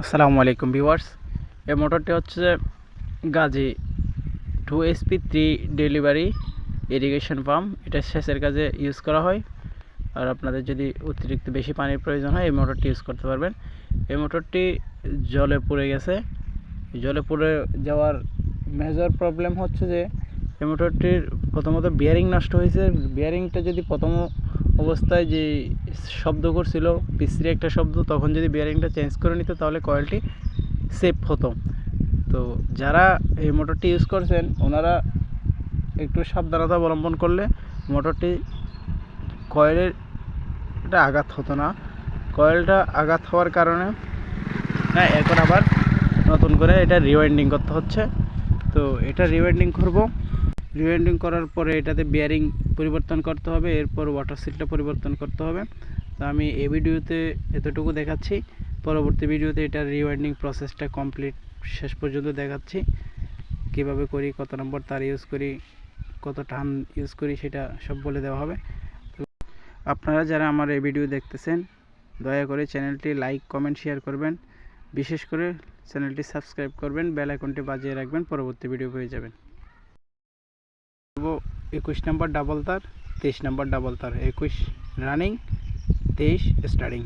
আসসালামু আলাইকুম ভিউয়ার্স। এই মোটরটি হচ্ছে Gazi two SP three delivery irrigation pump. এটা সেচের কাজে ইউজ করা হয়। আর আপনাদের যদি অতিরিক্ত বেশি পানির প্রয়োজন হয়, এই মোটরটি ইউজ করতে পারবেন। এই মোটরটি জলে পড়ে গেছে। জলে পড়ে যাওয়ার মেজর প্রবলেম হচ্ছে যে, এই মোটরটির প্রথমত বিয়ারিং নষ্ট হয়েছে। বিয়ারিংটা যদি প্রথম অবস্থায় যে শব্দ করছিল বিশ্রী একটা শব্দ, তখন যদি বিয়ারিংটা চেঞ্জ করে নিত, তাহলে কয়েলটি সেফ হতো। তো যারা এই মোটরটি ইউজ করছেন, ওনারা একটু সাবধানতা অবলম্বন করলে মোটরটি কয়েলের এটা আঘাত হতো না। কয়েলটা আঘাত হওয়ার কারণে হ্যাঁ এখন আবার নতুন করে এটা রিওয়াইন্ডিং করতে হচ্ছে। তো এটা রিওয়াইন্ডিং করব। রিওয়াইন্ডিং করার পরে এটাতে বিয়ারিং পরিবর্তন করতে হবে, এরপর ওয়াটার সিলটা পরিবর্তন করতে হবে। তো আমি এই ভিডিওতে এতটুকু দেখাচ্ছি। পরবর্তী ভিডিওতে এটার রিওয়াইন্ডিং প্রসেসটা কমপ্লিট শেষ পর্যন্ত দেখাচ্ছি। কীভাবে করি, কত নম্বর তার ইউজ করি, কত টান ইউজ করি, সেটা সব বলে দেওয়া হবে। আপনারা যারা আমার এই ভিডিও দেখতেছেন, দয়া করে চ্যানেলটি লাইক কমেন্ট শেয়ার করবেন। বিশেষ করে চ্যানেলটি সাবস্ক্রাইব করবেন বেল আইকনটি বাজিয়ে রাখবেন, পরবর্তী ভিডিও পেয়ে যাবেন। একুশ নম্বর ডাবল তার তেইশ নম্বর ডাবল তার একুশ রানিং তেইশ স্টার্টিং